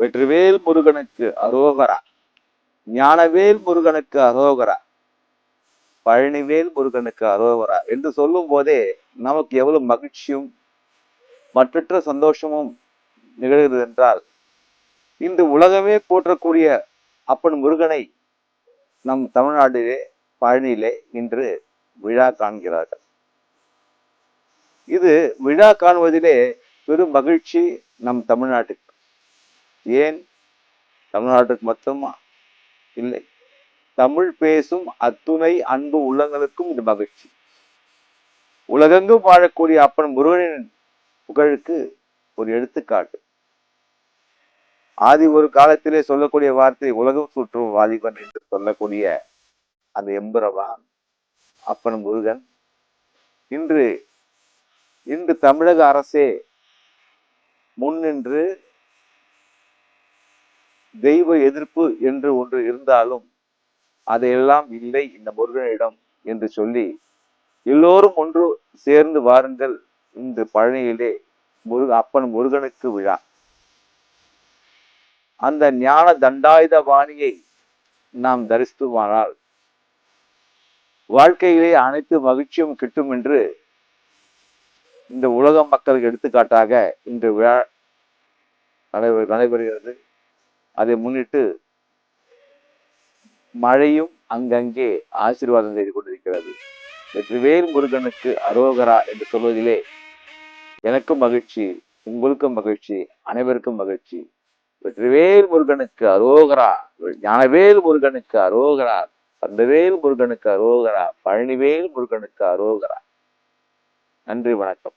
வெற்றிவேல் முருகனுக்கு அரோகரா. ஞானவேல் முருகனுக்கு அரோகரா. பழனிவேல் முருகனுக்கு அரோகரா என்று சொல்லும் போதே நமக்கு எவ்வளவு மகிழ்ச்சியும் மற்றற்ற சந்தோஷமும் நிகழ்கிறது என்றால் இந்த உலகமே போற்றக்கூடிய அப்பன் முருகனை நம் தமிழ்நாட்டிலே பழனியிலே இன்று விழா காண்கிறார்கள். இது விழா காணுவதிலே பெரும் மகிழ்ச்சி நம் தமிழ்நாட்டுக்கு. ஏன் தமிழ்நாட்டுக்கு மட்டுமா? இல்லை. தமிழ் பேசும் அத்துணை அன்பு உள்ளங்களுக்கும் இது மகிழ்ச்சி. உலகெங்கும் வாழக்கூடிய அப்பன் முருகனின் புகழுக்கு ஒரு எடுத்துக்காட்டு. ஆதி ஒரு காலத்திலே சொல்லக்கூடிய வார்த்தை உலகம் சுற்றும் வாலிபன் என்று சொல்லக்கூடிய அந்த எம்பரவான் அப்பன் முருகன். இன்று இன்று தமிழக அரசே முன்னின்று தெய்வ எதிர்ப்பு என்று ஒன்று இருந்தாலும் அதையெல்லாம் இல்லை இந்த முருகனிடம் என்று சொல்லி எல்லோரும் ஒன்று சேர்ந்து வாருங்கள் இந்த பழனியிலே முருக அப்பன் முருகனுக்கு விழா. அந்த ஞான தண்டாயுத வாணியை நாம் தரிசித்துமானால் வாழ்க்கையிலே அனைத்து மகிழ்ச்சியும் கிட்டும் என்று இந்த உலக மக்களுக்கு எடுத்துக்காட்டாக இன்று விழா நடைபெற நடைபெறுகிறது. அதை முன்னிட்டு மழையும் அங்கங்கே ஆசீர்வாதம் செய்து கொண்டிருக்கிறது. வெற்றிவேல் முருகனுக்கு அரோகரா என்று சொல்வதிலே எனக்கும் மகிழ்ச்சி உங்களுக்கும் மகிழ்ச்சி அனைவருக்கும் மகிழ்ச்சி. வெற்றிவேல் முருகனுக்கு அரோகரா ஞானவேல் முருகனுக்கு அரோகரா பந்தவேல் முருகனுக்கு அரோகரா பழனிவேல் முருகனுக்கு அரோகரா. நன்றி வணக்கம்.